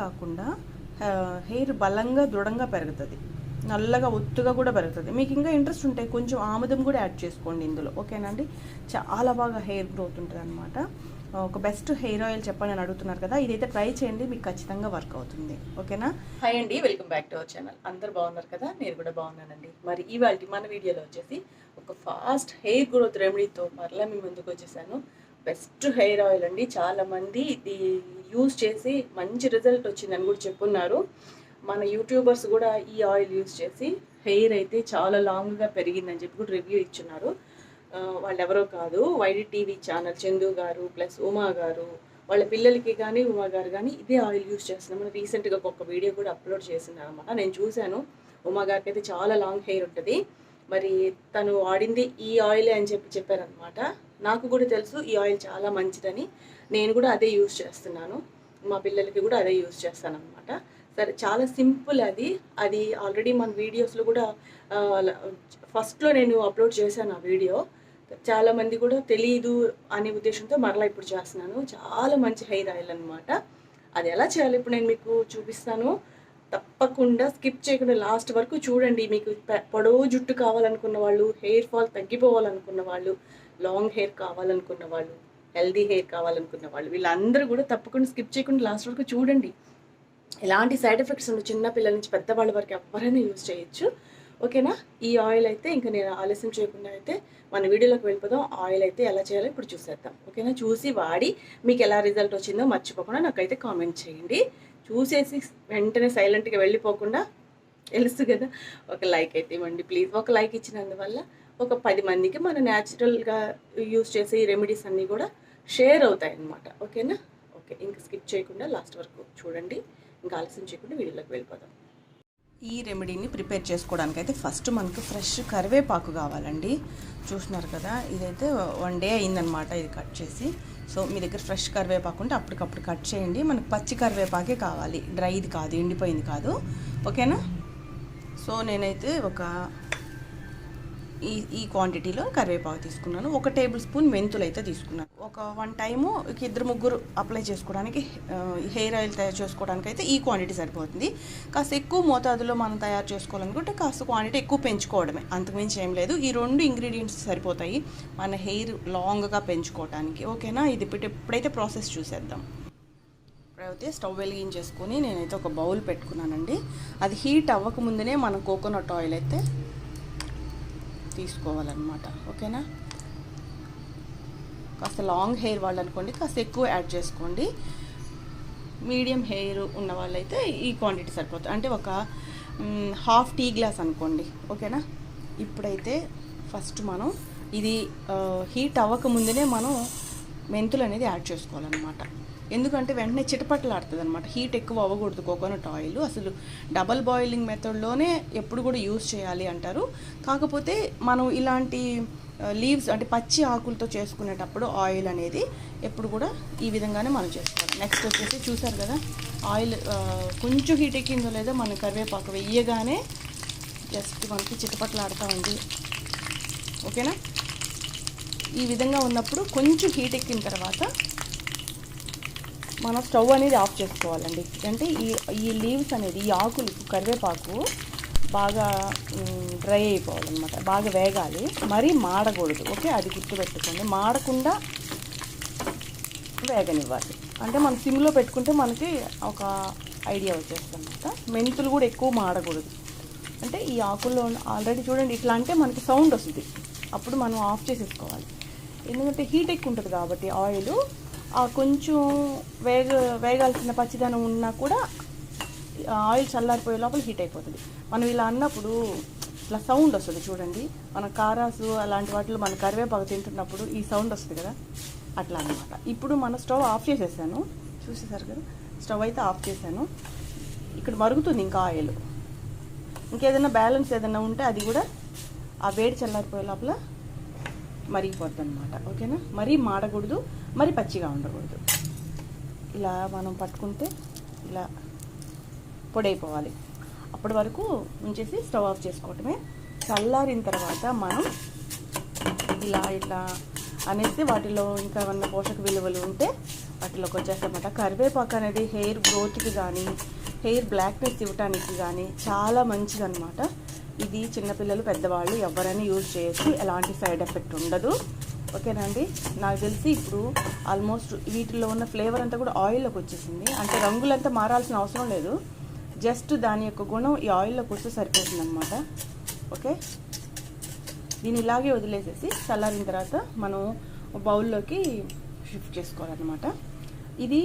కాకుండా హెయిర్ బలంగా దృఢంగా పెరుగుతుంది. నల్లగా ఒత్తుగా కూడా పెరుగుతుంది. మీకు ఇంకా ఇంట్రెస్ట్ ఉంటే కొంచెం ఆముదం కూడా యాడ్ చేసుకోండి ఇందులో. ఓకేనా అండి? చాలా బాగా హెయిర్ గ్రోత్ ఉంటుంది అనమాట ఒక బెస్ట్ హెయిర్ ఆయిల్ చెప్పండి అని అడుగుతున్నారు కదా ఇదైతే ట్రై చేయండి మీకు ఖచ్చితంగా వర్క్ అవుతుంది. ఓకేనా? హాయ్ అండి welcome back to our channel. అందరు బాగున్నారు కదా? నేను కూడా బాగున్నానండి. మరి ఇవాళ మన వీడియోలో వచ్చేసి ఒక ఫాస్ట్ హెయిర్ గ్రోత్ రెమెడీతో మరలా మీ ముందుకు వచ్చేసాను. బెస్ట్ హెయిర్ ఆయిల్ అండి. చాలామంది ఇది యూజ్ చేసి మంచి రిజల్ట్ వచ్చిందని కూడా చెప్పున్నారు. మన యూట్యూబర్స్ కూడా ఈ ఆయిల్ యూజ్ చేసి హెయిర్ అయితే చాలా లాంగ్గా పెరిగిందని చెప్పి కూడా రివ్యూ ఇచ్చున్నారు. వాళ్ళు ఎవరో కాదు వైడి టీవీ ఛానల్ చందు గారు ప్లస్ ఉమా గారు వాళ్ళ పిల్లలకి కానీ ఉమా గారు కానీ ఇదే ఆయిల్ యూజ్ చేస్తున్నాం మనం రీసెంట్గా ఒక వీడియో కూడా అప్లోడ్ చేసింది అనమాట నేను చూశాను. ఉమా గారికి అయితే చాలా లాంగ్ హెయిర్ ఉంటుంది. మరి తను వాడింది ఈ ఆయిలే అని చెప్పి చెప్పారనమాట నాకు కూడా తెలుసు ఈ ఆయిల్ చాలా మంచిదని. నేను కూడా అదే యూజ్ చేస్తున్నాను. మా పిల్లలకి కూడా అదే యూజ్ చేస్తాను అనమాట సరే చాలా సింపుల్ అది. అది ఆల్రెడీ మన వీడియోస్లో కూడా ఫస్ట్లో నేను అప్లోడ్ చేశాను ఆ వీడియో. చాలామంది కూడా తెలియదు అనే ఉద్దేశంతో మరలా ఇప్పుడు చేస్తున్నాను. చాలా మంచి హెయిర్ ఆయిల్ అనమాట అది ఎలా చేయాలి? ఇప్పుడు నేను మీకు చూపిస్తాను. తప్పకుండా స్కిప్ చేయకుండా లాస్ట్ వరకు చూడండి. మీకు పొడవు జుట్టు కావాలనుకున్న వాళ్ళు హెయిర్ ఫాల్ తగ్గిపోవాలనుకున్న వాళ్ళు లాంగ్ హెయిర్ కావాలనుకున్న వాళ్ళు హెల్దీ హెయిర్ కావాలనుకున్న వాళ్ళు. వీళ్ళందరూ కూడా తప్పకుండా స్కిప్ చేయకుండా లాస్ట్ వరకు చూడండి. ఎలాంటి సైడ్ ఎఫెక్ట్స్ ఉండవు చిన్న పిల్లల నుంచి పెద్దవాళ్ళ వరకు ఎవరైనా యూజ్ చేయొచ్చు. ఓకేనా? ఈ ఆయిల్ అయితే ఇంకా నేను ఆలస్యం చేయకుండా అయితే మన వీడియోలోకి వెళ్ళిపోదాం. ఆయిల్ అయితే ఎలా చేయాలో ఇప్పుడు చూసేద్దాం. ఓకేనా? చూసి వాడి మీకు ఎలా రిజల్ట్ వచ్చిందో మర్చిపోకుండా నాకైతే కామెంట్ చేయండి. చూసేసి వెంటనే సైలెంట్గా వెళ్ళిపోకుండా తెలుసు కదా ఒక లైక్ అయితే ఇవ్వండి ప్లీజ్. ఒక లైక్ ఇచ్చినందువల్ల ఒక పది మందికి మన న్యాచురల్గా యూజ్ చేసే ఈ రెమెడీస్ అన్నీ కూడా షేర్ అవుతాయి అన్నమాట ఓకేనా? ఓకే ఇంకా స్కిప్ చేయకుండా లాస్ట్ వరకు చూడండి. ఇంకా ఆలస్యం చేయకుండా వీడియోలోకి వెళ్ళిపోదాం. ఈ రెమెడీని ప్రిపేర్ చేసుకోవడానికి అయితే ఫస్ట్ మనకు ఫ్రెష్ కరివేపాకు కావాలండి. చూసినారు కదా ఇదైతే వన్ డే అయిందనమాట ఇది కట్ చేసి. సో మీ దగ్గర ఫ్రెష్ కరివేపాకు ఉంటే అప్పటికప్పుడు కట్ చేయండి. మనకు పచ్చి కరివేపాకే కావాలి. డ్రైది కాదు ఎండిపోయింది కాదు. ఓకేనా? సో నేనైతే ఒక ఈ ఈ క్వాంటిటీలో కరివేపాకు తీసుకున్నాను. ఒక టేబుల్ స్పూన్ మెంతులు అయితే తీసుకున్నాను. ఒక వన్ టైము ఇద్దరు ముగ్గురు అప్లై చేసుకోవడానికి హెయిర్ ఆయిల్ తయారు చేసుకోవడానికి అయితే ఈ క్వాంటిటీ సరిపోతుంది. కాస్త ఎక్కువ మోతాదులో మనం తయారు చేసుకోవాలనుకుంటే కాస్త క్వాంటిటీ ఎక్కువ పెంచుకోవడమే. అంతకుమించి ఏం లేదు. ఈ రెండు ఇంగ్రీడియంట్స్ సరిపోతాయి మన హెయిర్ లాంగ్గా పెంచుకోవడానికి ఓకేనా? ఇది ఇప్పుడు ప్రాసెస్ చూసేద్దాం. ఇప్పుడైతే స్టవ్ వెలిగించేసుకొని నేనైతే ఒక బౌల్ పెట్టుకున్నానండి. అది హీట్ అవ్వకముందునే మనం కోకోనట్ ఆయిల్ అయితే తీసుకోవాలన్నమాట. ఓకేనా? కాస్త లాంగ్ హెయిర్ వాళ్ళు అనుకోండి కాస్త ఎక్కువ యాడ్ చేసుకోండి. మీడియం హెయిర్ ఉన్న వాళ్ళైతే ఈ క్వాంటిటీ సరిపోతుంది. అంటే ఒక హాఫ్ టీ గ్లాస్ అనుకోండి. ఓకేనా? ఇప్పుడైతే ఫస్ట్ మనం ఇది హీట్ హీట్ అవ్వకముందునే మనం మెంతులు అనేది యాడ్ చేసుకోవాలన్నమాట. ఎందుకంటే వెంటనే చిటపట్లాడుతుంది అనమాట హీట్ ఎక్కువ అవ్వకూడదు కోకోనట్ ఆయిల్. అసలు డబల్ బాయిలింగ్ మెథడ్లోనే ఎప్పుడు కూడా యూస్ చేయాలి అంటారు. కాకపోతే మనం ఇలాంటి లీవ్స్ అంటే పచ్చి ఆకులతో చేసుకునేటప్పుడు ఆయిల్ అనేది ఎప్పుడు కూడా ఈ విధంగానే మనం చేసుకోవాలి. నెక్స్ట్ వచ్చేసి చూసారు కదా ఆయిల్ కొంచెం హీట్ ఎక్కిందో లేదో మనం కరివేపాకు వెయ్యగానే జస్ట్ మనకి చిటపట్లాడుతూ ఉంది ఓకేనా? ఈ విధంగా ఉన్నప్పుడు కొంచెం హీట్ ఎక్కిన తర్వాత మనం స్టవ్ అనేది ఆఫ్ చేసుకోవాలండి. అంటే ఈ ఈ లీవ్స్ అనేది ఈ ఆకులు కరివేపాకు బాగా డ్రై అయిపోవాలన్నమాట. బాగా వేగాలి. మరీ మాడకూడదు. ఓకే? అది గుర్తుపెట్టుకోండి. మాడకుండా వేగనివ్వాలి. అంటే మనం సిమ్లో పెట్టుకుంటే మనకి ఒక ఐడియా వచ్చేస్తుంది అనమాట మెంతులు కూడా ఎక్కువ మాడకూడదు. అంటే ఈ ఆకుల్లో ఆల్రెడీ చూడండి ఇట్లా అంటే మనకి సౌండ్ వస్తుంది. అప్పుడు మనం ఆఫ్ చేసేసుకోవాలి. ఎందుకంటే హీట్ ఎక్కువ ఉంటుంది కాబట్టి ఆయిల్. ఆ కొంచెం వేగ వేగాల్సిన పచ్చిదనం ఉన్నా కూడా ఆయిల్ చల్లారిపోయే లోపల హీట్ అయిపోతుంది. మనం ఇలా అన్నప్పుడు ఇట్లా సౌండ్ వస్తుంది చూడండి. మన కారాసు అలాంటి వాటిలో మన కరివేపాకు తింటున్నప్పుడు ఈ సౌండ్ వస్తుంది కదా? అట్లా అనమాట ఇప్పుడు మన స్టవ్ ఆఫ్ చేసేసాను. చూసేసారు కదా? స్టవ్ అయితే ఆఫ్ చేశాను. ఇక్కడ మరుగుతుంది ఇంకా ఆయిల్. ఇంకేదైనా బ్యాలెన్స్ ఏదైనా ఉంటే అది కూడా ఆ వేడి చల్లారిపోయే లోపల మరిగిపోద్ది అనమాట ఓకేనా? మరీ మాడకూడదు మరి పచ్చిగా ఉండకూడదు. ఇలా మనం పట్టుకుంటే ఇలా పొడైపోవాలి. అప్పటి వరకు ఉంచేసి స్టవ్ ఆఫ్ చేసుకోవటమే. చల్లారిన తర్వాత మనం ఇలా ఇట్లా అనేసి వాటిలో ఇంకా ఏమన్నా పోషక విలువలు ఉంటే వాటిలోకి వచ్చేస్తామన్నమాట కరివేపాకు అనేది హెయిర్ గ్రోత్కి కానీ హెయిర్ బ్లాక్నెస్ ఇవ్వటానికి కానీ చాలా మంచిదన్నమాట. ఇది చిన్నపిల్లలు పెద్దవాళ్ళు ఎవరైనా యూజ్ చేయొచ్చు. ఎలాంటి సైడ్ ఎఫెక్ట్ ఉండదు. ఓకేనండి నాకు తెలిసి ఇప్పుడు ఆల్మోస్ట్ వీటిలో ఉన్న ఫ్లేవర్ అంతా కూడా ఆయిల్లోకి వచ్చేసింది. అంటే రంగులంతా మారాల్సిన అవసరం లేదు. జస్ట్ దాని యొక్క గుణం ఈ ఆయిల్లోకి వస్తే సరిపోతుంది అనమాట ఓకే? దీన్ని ఇలాగే వదిలేసేసి చల్లారిన తర్వాత మనం బౌల్లోకి షిఫ్ట్ చేసుకోవాలన్నమాట. ఇది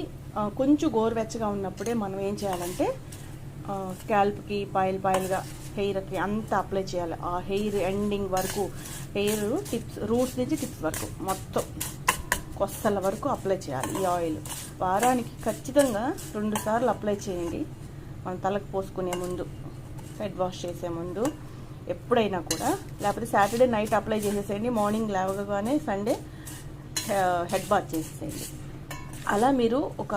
కొంచెం గోరువెచ్చగా ఉన్నప్పుడే మనం ఏం చేయాలంటే స్కాల్ప్కి పాయిల్ పాయిల్గా హెయిర్కి అంతా అప్లై చేయాలి. ఆ హెయిర్ ఎండింగ్ వరకు హెయిర్ టిప్స్ రూట్స్ నుంచి టిప్స్ వరకు మొత్తం కొస్తల వరకు అప్లై చేయాలి ఈ ఆయిల్ వారానికి ఖచ్చితంగా రెండు సార్లు అప్లై చేయండి. మనం తలకు పోసుకునే ముందు హెడ్ వాష్ చేసే ముందు ఎప్పుడైనా కూడా. లేకపోతే సాటర్డే నైట్ అప్లై చేసేసేయండి. మార్నింగ్ లేవగానే సండే హెడ్ బాత్ చేసేసేయండి. అలా మీరు ఒక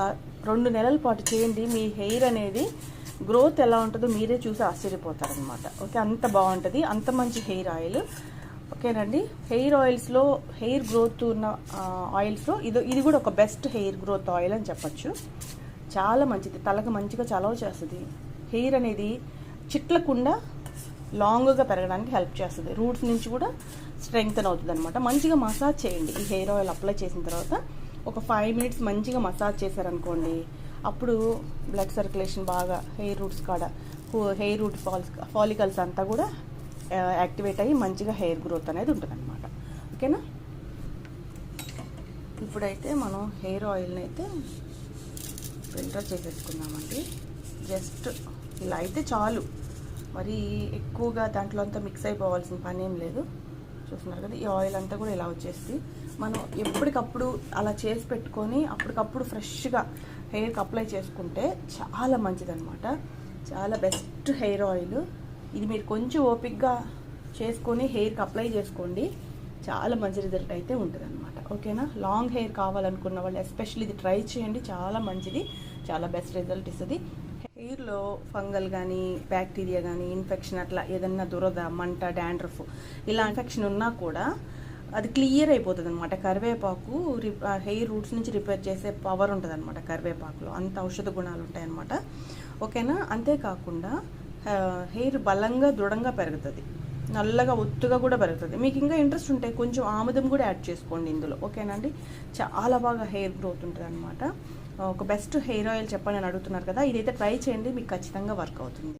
రెండు నెలల పాటు చేయండి. మీ హెయిర్ అనేది గ్రోత్ ఎలా ఉంటుందో మీరే చూసి ఆశ్చర్యపోతారనమాట ఓకే అంత బాగుంటుంది. అంత మంచి హెయిర్ ఆయిల్. ఓకేనండి హెయిర్ ఆయిల్స్లో హెయిర్ గ్రోత్ ఉన్న ఆయిల్స్లో ఇది ఇది కూడా ఒక బెస్ట్ హెయిర్ గ్రోత్ ఆయిల్ అని చెప్పొచ్చు. చాలా మంచిది. తలకు మంచిగా చలవ చేస్తుంది. హెయిర్ అనేది చిట్లకుండా లాంగ్గా పెరగడానికి హెల్ప్ చేస్తుంది. రూట్స్ నుంచి కూడా స్ట్రెంగ్తన్ అవుతుంది అనమాట మంచిగా మసాజ్ చేయండి. ఈ హెయిర్ ఆయిల్ అప్లై చేసిన తర్వాత ఒక ఫైవ్ మినిట్స్ మంచిగా మసాజ్ చేశారనుకోండి అప్పుడు బ్లడ్ సర్క్యులేషన్ బాగా హెయిర్ రూట్స్ కాడ హెయిర్ రూట్ ఫాల్స్ ఫాలికల్స్ అంతా కూడా యాక్టివేట్ అయ్యి మంచిగా హెయిర్ గ్రోత్ అనేది ఉంటుంది అనమాట ఓకేనా? ఇప్పుడైతే మనం హెయిర్ ఆయిల్ని అయితే ఫిల్టర్ చేసేసుకుందామండి. జస్ట్ ఇలా అయితే చాలు. మరి ఎక్కువగా దాంట్లో అంతా మిక్స్ అయిపోవాల్సిన పని ఏం లేదు. చూస్తున్నారు కదా ఈ ఆయిల్ అంతా కూడా ఇలా వచ్చేసి మనం ఎప్పటికప్పుడు అలా చేసి పెట్టుకొని అప్పటికప్పుడు ఫ్రెష్గా హెయిర్కి అప్లై చేసుకుంటే చాలా మంచిదనమాట చాలా బెస్ట్ హెయిర్ ఆయిల్. ఇది మీరు కొంచెం ఓపిక్గా చేసుకొని హెయిర్కి అప్లై చేసుకోండి. చాలా మంచి రిజల్ట్ అయితే ఉంటుంది అనమాట ఓకేనా? లాంగ్ హెయిర్ కావాలనుకున్న వాళ్ళు ఎస్పెషల్లీ ఇది ట్రై చేయండి. చాలా మంచిది. చాలా బెస్ట్ రిజల్ట్ ఇస్తుంది. హెయిర్లో ఫంగల్ కానీ బ్యాక్టీరియా కానీ ఇన్ఫెక్షన్ అట్లా ఏదన్నా దురద మంట డాండ్రఫ్ ఇలా ఇన్ఫెక్షన్ ఉన్నా కూడా అది క్లియర్ అయిపోతుంది అనమాట కరివేపాకు రి- హెయిర్ రూట్స్ నుంచి రిపేర్ చేసే పవర్ ఉంటుంది అనమాట కరివేపాకులో. అంత ఔషధ గుణాలు ఉంటాయి అనమాట ఓకేనా? అంతేకాకుండా హెయిర్ బలంగా దృఢంగా పెరుగుతుంది. నల్లగా ఒత్తుగా కూడా పెరుగుతుంది. మీకు ఇంకా ఇంట్రెస్ట్ ఉంటే కొంచెం ఆముదం కూడా యాడ్ చేసుకోండి ఇందులో. ఓకేనండి చాలా బాగా హెయిర్ గ్రోత్ ఉంటుంది అనమాట ఒక బెస్ట్ హెయిర్ ఆయిల్ చెప్పండి అని అడుగుతున్నారు కదా ఇదైతే ట్రై చేయండి మీకు ఖచ్చితంగా వర్క్ అవుతుంది.